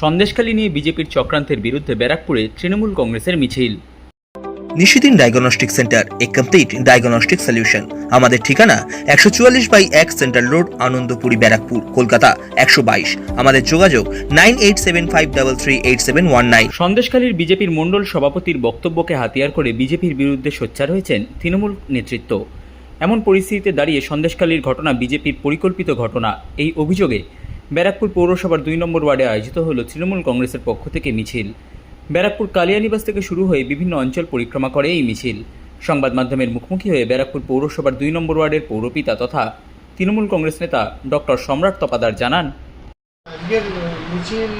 সন্দেশখালী নিয়ে বিজেপির চক্রান্তের বিরুদ্ধে ব্যারাকপুরে তৃণমূল কংগ্রেসের মিছিল। নিশিদিন ডায়াগনস্টিক সেন্টার এ কমপ্লিট ডায়াগনস্টিক সলিউশন আমাদের ঠিকানা একশো চুয়াল্লিশ বাই এক সেন্ট্রাল রোড আনন্দপুরি ব্যারাকপুর কলকাতা একশো বাইশ। আমাদের যোগাযোগ nine eight seven five double three eight seven one nine. সন্দেশখালীর বিজেপির মণ্ডল সভাপতির বক্তব্যকে হাতিয়ার করে বিজেপির বিরুদ্ধে সোচ্চার হয়েছেন তৃণমূল নেতৃত্ব। এমন পরিস্থিতিতে দাঁড়িয়ে সন্দেশখালীর ঘটনা বিজেপির পরিকল্পিত ঘটনা। এই অভিযোগে ব্যারাকপুর পৌরসভার দুই নম্বর ওয়ার্ডে আয়োজিত হল তৃণমূল কংগ্রেসের পক্ষ থেকে মিছিল। ব্যারাকপুর কালিয়ানিবাস থেকে শুরু হয়ে বিভিন্ন অঞ্চল পরিক্রমা করে এই মিছিল। সংবাদ মাধ্যমের মুখোমুখি হয়ে ব্যারাকপুর পৌরসভার দুই নম্বর ওয়ার্ডের পৌরপিতা তথা তৃণমূল কংগ্রেস নেতা ডক্টর সম্রাট তপাদার জানান। মিছিল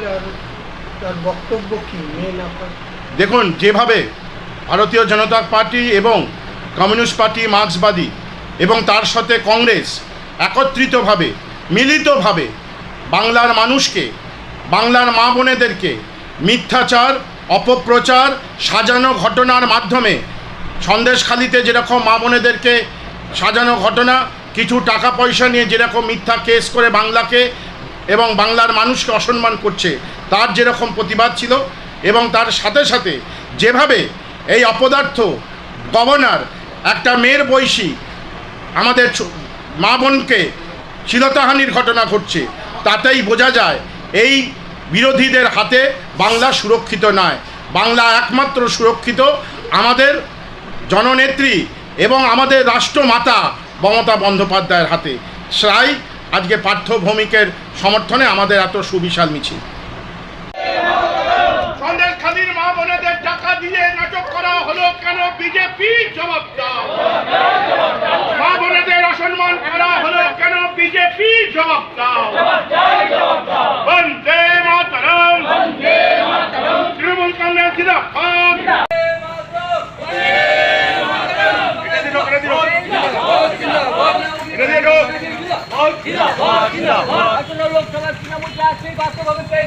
তার বক্তব্য কি? দেখুন যেভাবে ভারতীয় জনতা পার্টি এবং কমিউনিস্ট পার্টি মার্ক্সবাদী এবং তার সাথে কংগ্রেস একত্রিতভাবে মিলিতভাবে বাংলার মানুষকে, বাংলার মা বোনেদেরকে মিথ্যাচার, অপপ্রচার, সাজানো ঘটনার মাধ্যমে সন্দেশখালিতে যেরকম মা বোনেদেরকে সাজানো ঘটনা, কিছু টাকা পয়সা নিয়ে যেরকম মিথ্যা কেস করে বাংলাকে এবং বাংলার মানুষকে অসম্মান করছে, তার যেরকম প্রতিবাদ ছিল এবং তার সাথে সাথে যেভাবে এই অপদার্থ গভর্নর একটা মেয়ের বয়সী আমাদের মা বোনকে শিলতাহানির ঘটনা ঘটছে তাতেই বোঝা যায়, এই বিরোধীদের হাতে বাংলা সুরক্ষিত নয়। বাংলা একমাত্র সুরক্ষিত আমাদের জননেত্রী এবং আমাদের রাষ্ট্রমাতা মমতা বন্দ্যোপাধ্যায়ের হাতে। তাই আজকে পার্থ ভৌমিকের সমর্থনে আমাদের এত সুবিশাল মিছিল। জবাব দাও মা বোনেদের অসম্মান করা কেন বিজেপি জবাব দাও? বন্দে মাতরম। তৃণমূল কংগ্রেস জিন্দাবাদ। লোকসভার তৃণমূল প্রার্থী বাস্তবভাবে পেয়ে